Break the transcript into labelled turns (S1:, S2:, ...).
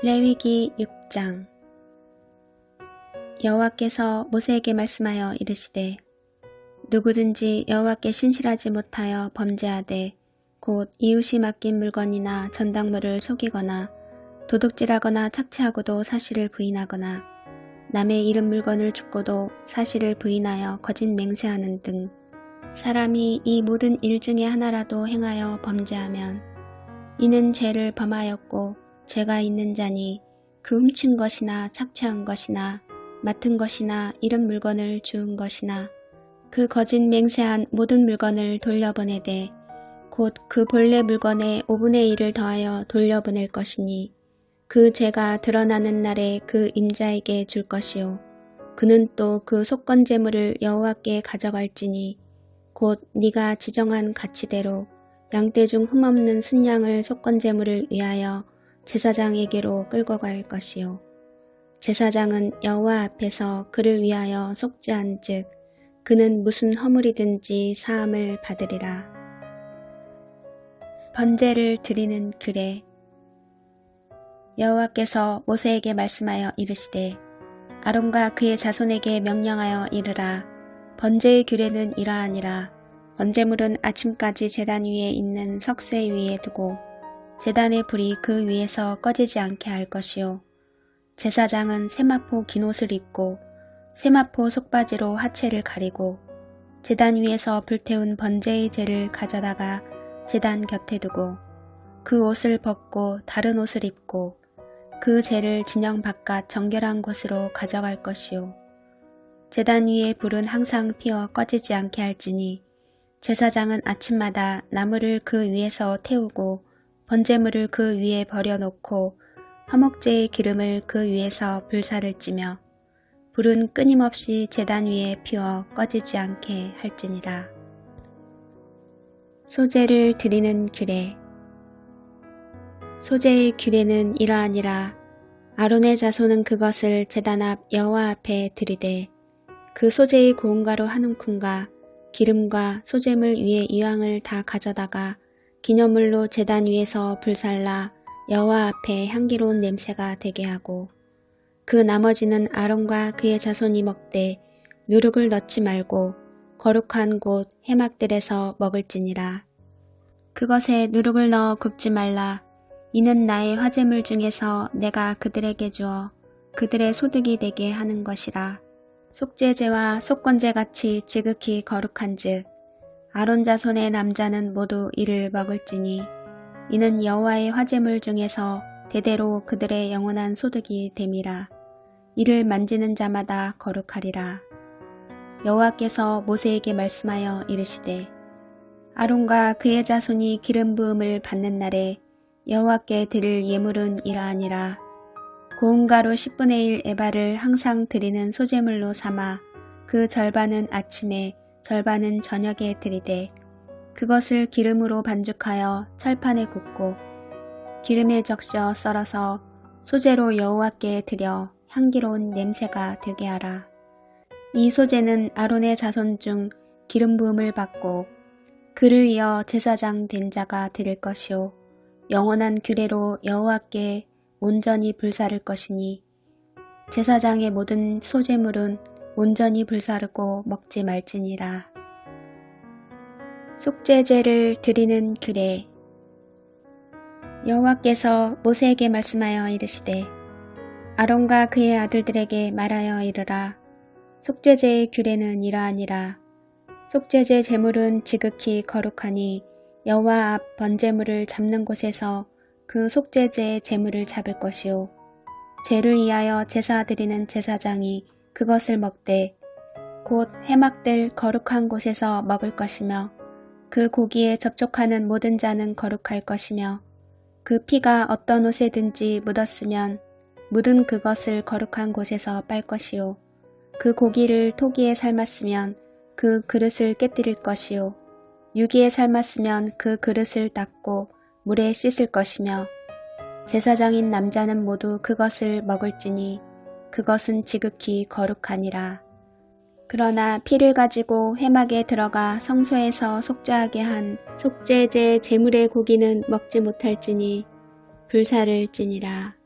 S1: 레위기 6장. 여호와께서 모세에게 말씀하여 이르시되 누구든지 여호와께 신실하지 못하여 범죄하되 곧 이웃이 맡긴 물건이나 전당물을 속이거나 도둑질하거나 착취하고도 사실을 부인하거나 남의 이름 물건을 줍고도 사실을 부인하여 거짓 맹세하는 등 사람이 이 모든 일 중에 하나라도 행하여 범죄하면 이는 죄를 범하였고 죄가 있는 자니 그 훔친 것이나 착취한 것이나 맡은 것이나 이런 물건을 주운 것이나 그 거짓 맹세한 모든 물건을 돌려보내되 곧 그 본래 물건의 5분의 1을 더하여 돌려보낼 것이니 그 죄가 드러나는 날에 그 임자에게 줄 것이요. 그는 또 그 속건 제물을 여호와께 가져갈지니 곧 네가 지정한 가치대로 양떼 중 흠없는 순양을 속건 제물을 위하여 제사장에게로 끌고 갈 것이요. 제사장은 여호와 앞에서 그를 위하여 속죄한즉 그는 무슨 허물이든지 사함을 받으리라. 번제를 드리는 규례 여호와께서 모세에게 말씀하여 이르시되 아론과 그의 자손에게 명령하여 이르라 번제의 규례는 이러하니라 번제물은 아침까지 제단 위에 있는 석쇠 위에 두고 제단의 불이 그 위에서 꺼지지 않게 할 것이요. 제사장은 세마포 긴 옷을 입고 세마포 속바지로 하체를 가리고 제단 위에서 불태운 번제의 재를 가져다가 제단 곁에 두고 그 옷을 벗고 다른 옷을 입고 그 재를 진영 바깥 정결한 곳으로 가져갈 것이요. 제단 위에 불은 항상 피어 꺼지지 않게 할지니 제사장은 아침마다 나무를 그 위에서 태우고 번제물을 그 위에 버려놓고 화목제의 기름을 그 위에서 불사를 찌며 불은 끊임없이 제단 위에 피워 꺼지지 않게 할지니라. 소제를 드리는 규례 소제의 규례는 이러하니라 아론의 자손은 그것을 제단 앞 여호와 앞에 드리되 그 소제의 고운가루 한 움큼과 기름과 소제물 위에 이왕을 다 가져다가 기념물로 제단 위에서 불살라 여호와 앞에 향기로운 냄새가 되게 하고 그 나머지는 아론과 그의 자손이 먹되 누룩을 넣지 말고 거룩한 곳 해막들에서 먹을지니라. 그것에 누룩을 넣어 굽지 말라. 이는 나의 화제물 중에서 내가 그들에게 주어 그들의 소득이 되게 하는 것이라. 속죄제와 속건제 같이 지극히 거룩한즉 아론 자손의 남자는 모두 이를 먹을지니 이는 여호와의 화제물 중에서 대대로 그들의 영원한 소득이 됨이라. 이를 만지는 자마다 거룩하리라. 여호와께서 모세에게 말씀하여 이르시되 아론과 그의 자손이 기름 부음을 받는 날에 여호와께 드릴 예물은 이러하니라. 고운 가루 10분의 1 에바를 항상 드리는 소재물로 삼아 그 절반은 아침에 절반은 저녁에 드리되 그것을 기름으로 반죽하여 철판에 굽고 기름에 적셔 썰어서 소재로 여호와께 드려 향기로운 냄새가 되게 하라. 이 소재는 아론의 자손 중 기름 부음을 받고 그를 이어 제사장 된 자가 드릴 것이요 영원한 규례로 여호와께 온전히 불사를 것이니 제사장의 모든 소재물은 온전히 불사르고 먹지 말지니라. 속죄제를 드리는 규례. 여호와께서 모세에게 말씀하여 이르시되 아론과 그의 아들들에게 말하여 이르라. 속죄제의 규례는 이러하니라. 속죄제 제물은 지극히 거룩하니 여호와 앞 번제물을 잡는 곳에서 그 속죄제의 제물을 잡을 것이요. 죄를 위하여 제사 드리는 제사장이 그것을 먹되 곧 해막될 거룩한 곳에서 먹을 것이며 그 고기에 접촉하는 모든 자는 거룩할 것이며 그 피가 어떤 옷에든지 묻었으면 묻은 그것을 거룩한 곳에서 빨 것이요. 그 고기를 토기에 삶았으면 그 그릇을 깨뜨릴 것이요. 유기에 삶았으면 그 그릇을 닦고 물에 씻을 것이며 제사장인 남자는 모두 그것을 먹을지니 그것은 지극히 거룩하니라. 그러나 피를 가지고 회막에 들어가 성소에서 속죄하게 한 속죄제 제물의 고기는 먹지 못할지니 불사를 찌니라.